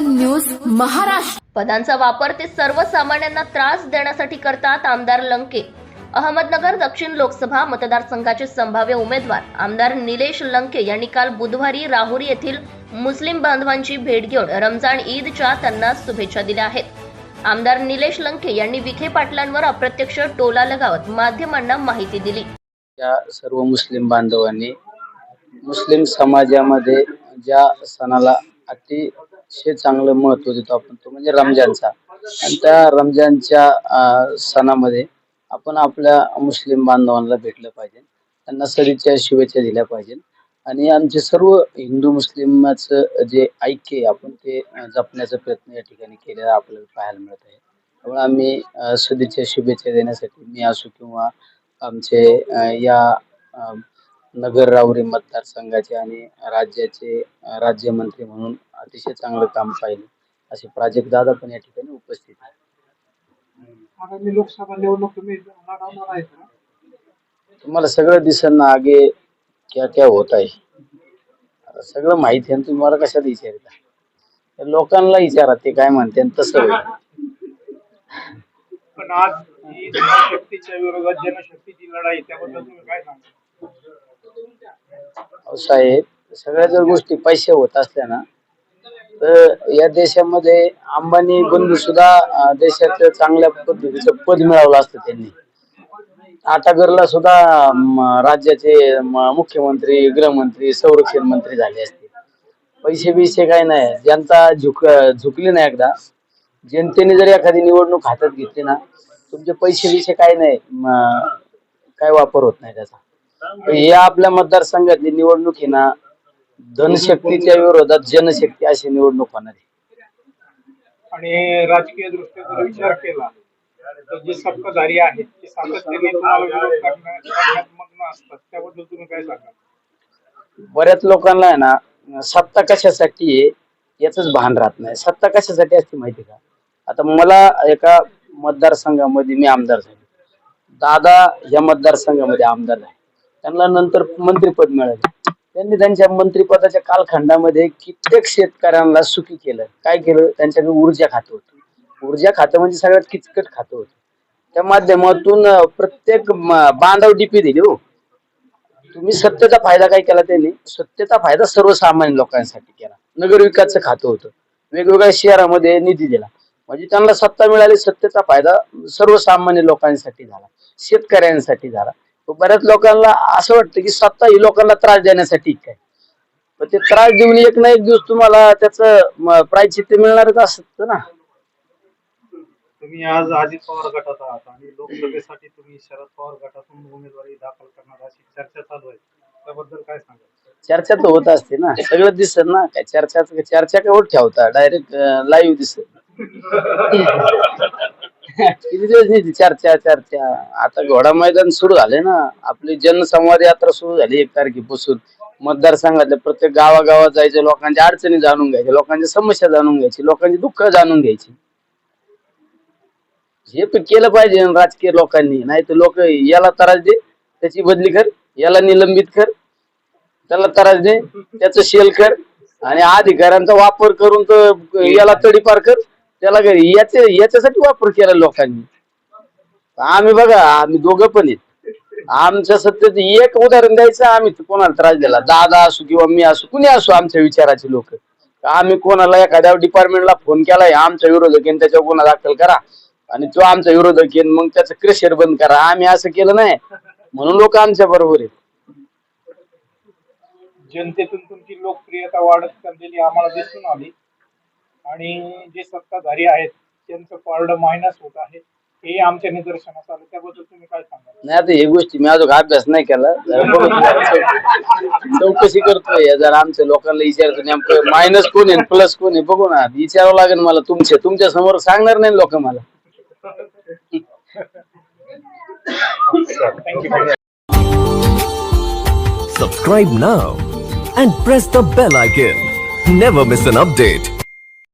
News Maharashtra. पदांचा वापर ते सर्वसामान्यांना त्रास देण्यासाठी करतात आमदार लंके. अहमदनगर दक्षिण लोकसभा मतदारसंघाचे संभाव्य उमेदवार आमदार निलेश लंके यांनी काल बुधवारी राहुरी येथील मुस्लिम बांधवांची भेट घेऊन रमजान ईदच्या त्यांना शुभेच्छा दिल्या आहेत. आमदार निलेश लंके यांनी विखे पाटलांवर अप्रत्यक्ष टोला लगावत माध्यमांना माहिती दिली. या सर्व मुस्लिम बांधवांनी मुस्लिम समाजामध्ये ज्या सणाला अतिशय चांगलं महत्त्व देतो आपण तो म्हणजे रमजानचा. आणि त्या रमजानच्या सणामध्ये आपण आपल्या मुस्लिम बांधवांना भेटलं पाहिजे. त्यांना सदिच्छा शुभेच्छा दिल्या पाहिजे आणि आमचे सर्व हिंदू मुस्लिमाचं जे ऐक्य आहे आपण ते जपण्याचा प्रयत्न या ठिकाणी केलेला आपल्याला पाहायला मिळत आहे. त्यामुळे आम्ही सदिच्छा शुभेच्छा देण्यासाठी मी असो किंवा आमचे या नगर राहुरी मतदारसंघाचे आणि राज्याचे राज्यमंत्री म्हणून अतिशय चांगलं काम पाहिलं. असे प्राजक्त दादा पण या ठिकाणी उपस्थित आहेत. आगामी लोकसभा निवडणूक तुम्ही लढवणार आहेत का? तुम्हाला सगळं दिसन ना आगे क्या क्या होत आहे. आता सगळं माहिती आहे आणि तुम्ही मला कशाला विचारता? लोकांना विचारा ते काय म्हणते आणि तसं होईल. पण आज ही शक्तीच्या विरोधात जनशक्तीची लढाई त्याबद्दल तुम्ही काय सांगा अहो साहेब सगळ्या जर गोष्टी पैसे होत असल्या ना तर या देशामध्ये अंबानी बंधू सुद्धा देशात देशाचं चांगल्या पद्धतीचं पद मिळवलं असतं त्यांनी. आटागरला सुद्धा राज्याचे मुख्यमंत्री गृहमंत्री संरक्षण मंत्री झाले असते. पैसे बिसे काय नाही. जनता झुक झुकली नाही एकदा जनतेने जर एखादी निवडणूक हातात घेतली ना तुमचे पैसे बिसे काय नाही. काय वापर होत नाही त्याचा. तर या आपल्या मतदारसंघातली निवडणूक आहे ना धनशक्तीच्या विरोधात जनशक्ती अशी निवडणूक होणार आहे. आणि राजकीय दृष्ट्या जर विचार केला तर जे सत्ताधारी आहेत ते सातत्याने तुम्हाला विरोध करण्या- करण्यात मग्न असतात. त्याबद्दल तुम्ही काय बऱ्याच लोकांना आहे ना सत्ता कशासाठी आहे याच भान राहत नाही. सत्ता कशासाठी असते माहिती का? आता मला एका मतदारसंघामध्ये मी आमदार झालो. दादा या मतदारसंघामध्ये आमदार झाले त्यांना नंतर मंत्रिपद मिळाले. त्यांनी त्यांच्या मंत्रिपदाच्या कालखंडामध्ये कित्येक शेतकऱ्यांना सुखी केलं. काय केलं? त्यांच्याकडे ऊर्जा खातं होतं. ऊर्जा खातं म्हणजे सगळ्यात किचकट खातं होतं. त्या माध्यमातून प्रत्येक बांधव डीपी दिली हो. तुम्ही सत्तेचा फायदा काय केला त्यांनी? सत्तेचा फायदा सर्वसामान्य लोकांसाठी केला. नगर विकासचं खातं होतं. वेगवेगळ्या शहरामध्ये निधी दिला. म्हणजे त्यांना सत्ता मिळाली सत्तेचा फायदा सर्वसामान्य लोकांसाठी झाला. शेतकऱ्यांसाठी झाला. बऱ्याच लोकांना असं वाटतं की सत्ता ही लोकांना त्रास देण्यासाठी काय पण ते त्रास देऊन एक ना एक दिवस तुम्हाला त्याचं प्रायचित्य मिळणारच असतं ना. तुम्ही आज अजित पवार गटात आहात आणि लोकसभेसाठी तुम्ही शरद पवार गटातून उमेदवारी दाखल करणार अशी चर्चा चालू आहे. त्याबद्दल काय सांगा चर्चा तर होत असते ना. सगळं दिसत ना. काय चर्चा चर्चा काय होत? ठेवता डायरेक्ट लाईव्ह दिसत. किती दिवस नाही ती चर्चा चर्चा आता घोडा मैदान सुरू झाले ना. आपली जनसंवाद यात्रा सुरू झाली एक तारखेपासून. मतदारसंघातल्या प्रत्येक गावागावात जायचे लोकांच्या अडचणी जाणून घ्यायच्या लोकांच्या समस्या जाणून घ्यायची लोकांची दुःख जाणून घ्यायची. हे तर केलं पाहिजे राजकीय लोकांनी. नाही तर लोक याला त्रास दे त्याची बदली कर याला निलंबित कर त्याला त्रास दे त्याचं शेल कर आणि अधिकाऱ्यांचा वापर करून तर याला तडीपार कर. त्याला घरी याचे याच्यासाठी वापर केला लोकांनी. आम्ही बघा आम्ही दोघं पण आहेत. आमच्या सत्तेत एक उदाहरण द्यायचं आम्ही कोणाला त्रास दिला. दादा असू किंवा मी असू कुणी असू आमच्या विचाराचे लोक. आम्ही कोणाला एखाद्या डिपार्टमेंटला फोन केलाय आमच्या विरोधक येईन त्याच्यावर गुन्हा दाखल करा. आणि तो आमचा विरोधक येईन मग त्याचं क्रेशर बंद करा. आम्ही असं केलं नाही. म्हणून लोक आमच्या बरोबर आहेत. जनतेतून तुमची लोकप्रियता वाढत चाललेली आम्हाला दिसून आली. आणि जे सत्ताधारी आहेत त्यांचं पारडं मायनस होत आहे हे आमच्या निदर्शनास आलं. त्याबद्दल तुम्ही काय सांगाल? नाही आता हे गोष्टी मी अजून अभ्यास नाही केला. जरा बघू. जरा चौ- चौकशी करतोय जरा आमच्या लोकांना विचारतो नेमकं मायनस कोण आहे प्लस कोण आहे बघू ना. विचारावं लागेल मला तुमच्या. तुमच्यासमोर सांगणार नाही लोक मला. Thank you Subscribe now and press the bell icon. Never miss an update.